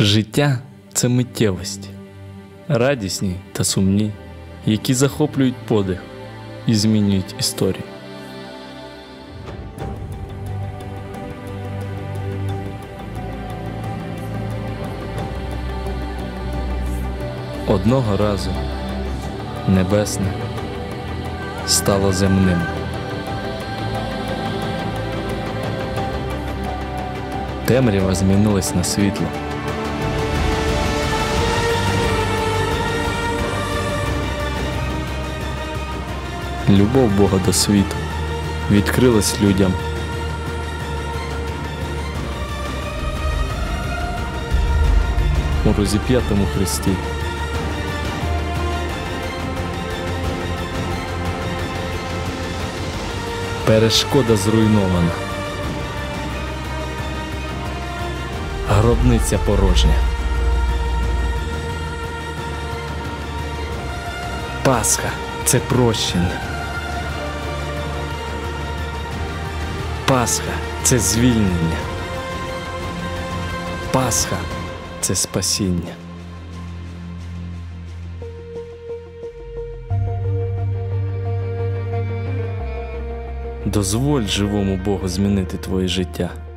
Життя це миттєвості, радісні та сумні, які захоплюють подих і змінюють історію. Одного разу небесне стало земним. Темрява змінилась на світло. Любов Бога до світу відкрилась людям. У розіп'ятому Христі. Перешкода зруйнована. Гробниця порожня. Пасха це прощення. Пасха це звільнення. Пасха це спасіння. Дозволь живому Богу змінити твоє життя.